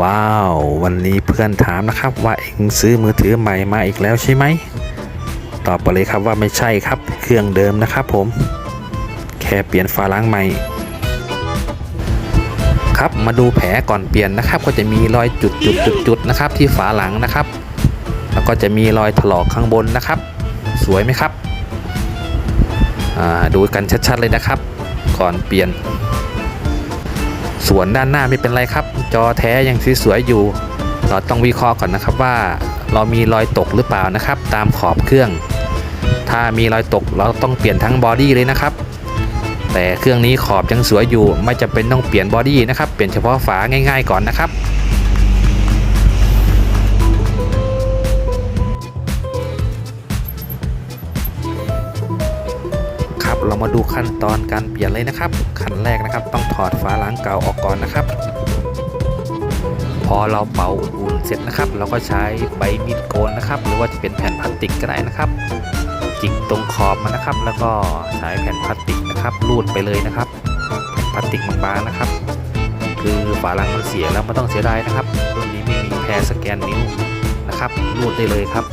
ว้าว วันนี้เพื่อนถามนะครับว่าเอ็งซื้อมือถือใหม่มาอีกแล้วใช่ไหม ตอบไปเลยครับว่าไม่ใช่ครับ เครื่องเดิมนะครับผม แค่เปลี่ยนฝาล้างใหม่ ครับมาดูแผลก่อนเปลี่ยนนะครับ ก็จะมีรอยจุดจุดจุดจุดนะครับ ที่ฝาหลังนะครับ แล้วก็จะมีรอยถลอกข้างบนนะครับ สวยไหมครับ ดูกันชัดๆเลยนะครับ ก่อนเปลี่ยน ส่วนด้านหน้าไม่เป็นไรครับ จอแท้ยังสวยๆอยู่ เราต้องวิเคราะห์ก่อนนะครับว่า เรามีรอยตกหรือเปล่านะครับ ตามขอบเครื่อง ถ้ามีรอยตกเราต้องเปลี่ยนทั้งบอดี้เลยนะครับ แต่เครื่องนี้ขอบยังสวยอยู่ ไม่จำเป็นต้องเปลี่ยนบอดี้นะครับ เปลี่ยนเฉพาะฝาง่าย ๆ ก่อนนะครับ เรามาดูขั้นตอนการเปลี่ยนเลยนะครับ ขั้นแรกนะครับ ต้องถอดฝาล้างเก่าออกก่อนนะครับ พอเราเป่าอุ่นเสร็จนะครับ เราก็ใช้ใบมีดโกนนะครับ หรือว่าจะเป็นแผ่นพลาสติกก็ได้นะครับ จิกตรงขอบมันนะครับ แล้วก็ใช้แผ่นพลาสติกนะครับรูดไปเลยนะครับแผ่นพลาสติกบางๆนะครับ คือฝาล้างมันเสียแล้วไม่ต้องเสียดายนะครับรุ่นนี้ไม่มีแพรสแกนนิ้วนะครับรูดได้เลยครับ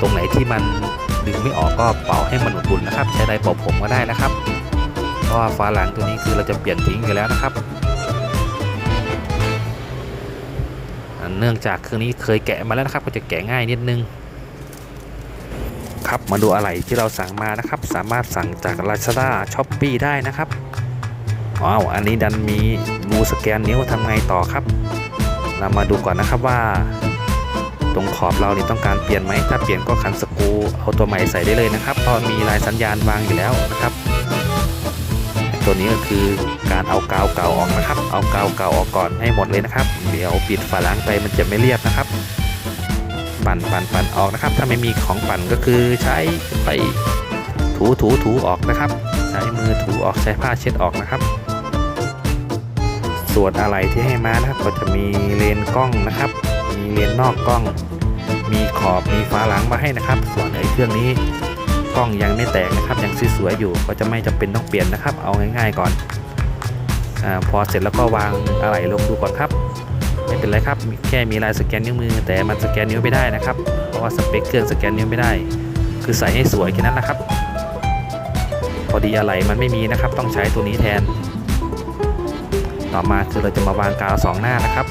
ตรงไหนที่มัน ดึงไม่ออกก็เป่าให้มันอุ่นๆนะครับ ใช้ไดเป่าผมก็ได้นะครับ เพราะว่าฝาหลังตัวนี้คือเราจะเปลี่ยนทิ้งอยู่แล้วนะครับ เนื่องจากเครื่องนี้เคยแกะมาแล้วนะครับ ก็จะแกะง่ายนิดนึงครับมาดูอะไรที่เราสั่งมานะครับ สามารถสั่งจาก Lazada s h o p e e ได้นะครับว้าวอันนี้ดันมีรูสแกนนิ้วทำไงต่อครับ เรามาดูก่อนนะครับว่า ตรงขอบเรานี่ต้องการเปลี่ยนไหมถ้าเปลี่ยนก็ขันสกูเอาตัวใหม่ใส่ได้เลยนะครับเพราะมีลายสัญญาณวางอยู่แล้วนะครับ ตัวนี้ก็คือการเอากาวเก่าออกนะครับ เอากาวเก่าออกก่อนให้หมดเลยนะครับ เดี๋ยวปิดฝาล้างไปมันจะไม่เรียบนะครับปั่นปั่นปั่นออกนะครับ ถ้าไม่มีของปั่นก็คือใช้ไปถูถูถูออกนะครับ ใช้มือถูออกใช้ผ้าเช็ดออกนะครับ ส่วนอะไรที่ให้มานะครับก็จะมีเลนกล้องนะครับ มีเลนส์นอกกล้อง มีขอบมีฝาหลังมาให้นะครับ ส่วนไอ้เครื่องนี้กล้องยังไม่แตกนะครับยังสวยๆอยู่ก็จะไม่จำเป็นต้องเปลี่ยนนะครับ เอาง่าย ๆก่อนอพอเสร็จแล้วก็วางอะไรลงดูก่อนครับ ไม่เป็นไรครับแค่มีลายสแกนนิ้วมือ แต่มันสแกนนิ้วไม่ได้นะครับเพราะว่าสเปคเครื่องสแกนนิ้วไม่ได้ คือใส่ให้สวยแค่นั้นแหละครับ พอดีอะไรมันไม่มีนะครับ ต้องใช้ตัวนี้แทน ต่อมาคือเราจะมาวางกาวสองหน้านะครับ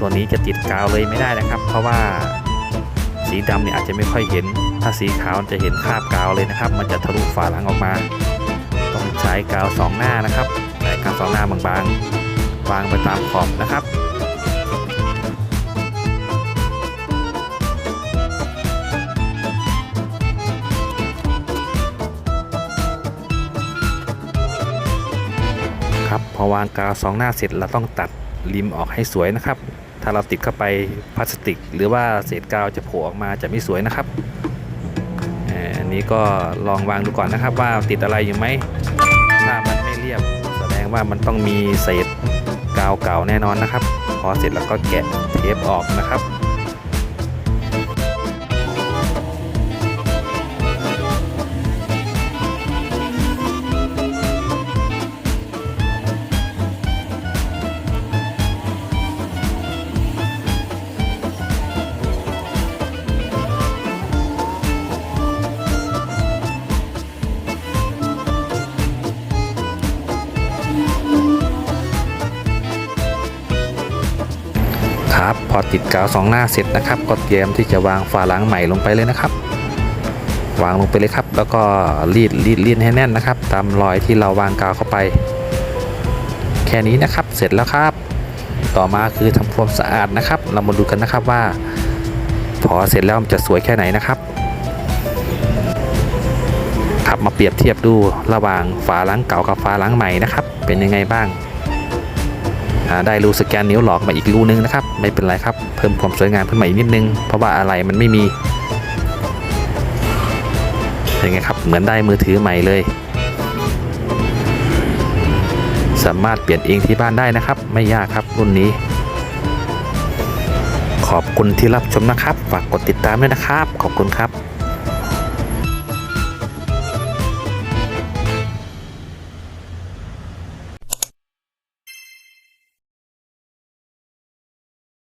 ตัวนี้จะติดกาวเลยไม่ได้นะครับ เพราะว่าสีดำเนี่ยอาจจะไม่ค่อยเห็น ถ้าสีขาวจะเห็นคราบกาวเลยนะครับ มันจะทะลุฝาหลังออกมา ต้องใช้กาวสองหน้านะครับใช้กาวสองหน้าบางๆ วางไปตามขอบนะครับครับพอวางกาวสองหน้าเสร็จเราต้องตัดริมออกให้สวยนะครับ ถ้าเราติดเข้าไปพลาสติก หรือว่าเศษกาวจะโผล่ออกมาจะไม่สวยนะครับอันนี้ก็ลองวางดูก่อนนะครับ ว่าติดอะไรอยู่ไหมถ้ามันไม่เรียบแสดงว่ามันต้องมีเศษกาวเก่าแน่นอนนะครับ พอเสร็จแล้วก็แกะเทปออกนะครับ ครับ พอติดกาวสองหน้าเสร็จนะครับ ก็เตรียมที่จะวางฝาล้างใหม่ลงไปเลยนะครับ วางลงไปเลยครับ แล้วก็รีดรีดรีดให้แน่นนะครับ ตามรอยที่เราวางกาวเข้าไป แค่นี้นะครับ เสร็จแล้วครับ ต่อมาคือทำความสะอาดนะครับ เรามาดูกันนะครับว่า พอเสร็จแล้วมันจะสวยแค่ไหนนะครับครับมาเปรียบเทียบดูระหว่างฝาล้างเก่ากับฝาล้างใหม่นะครับ เป็นยังไงบ้าง ได้รูสแกนนิ้วหลอกมาอีกรูนึงนะครับ ไม่เป็นไรครับ เพิ่มความสวยงามขึ้นมาอีกนิดนึง เพราะว่าอะไรมันไม่มีเป็นไงครับเหมือนได้มือถือใหม่เลย สามารถเปลี่ยนเองที่บ้านได้นะครับ ไม่ยากครับรุ่นนี้ ขอบคุณที่รับชมนะครับ ฝากกดติดตามด้วยนะครับ ขอบคุณครับ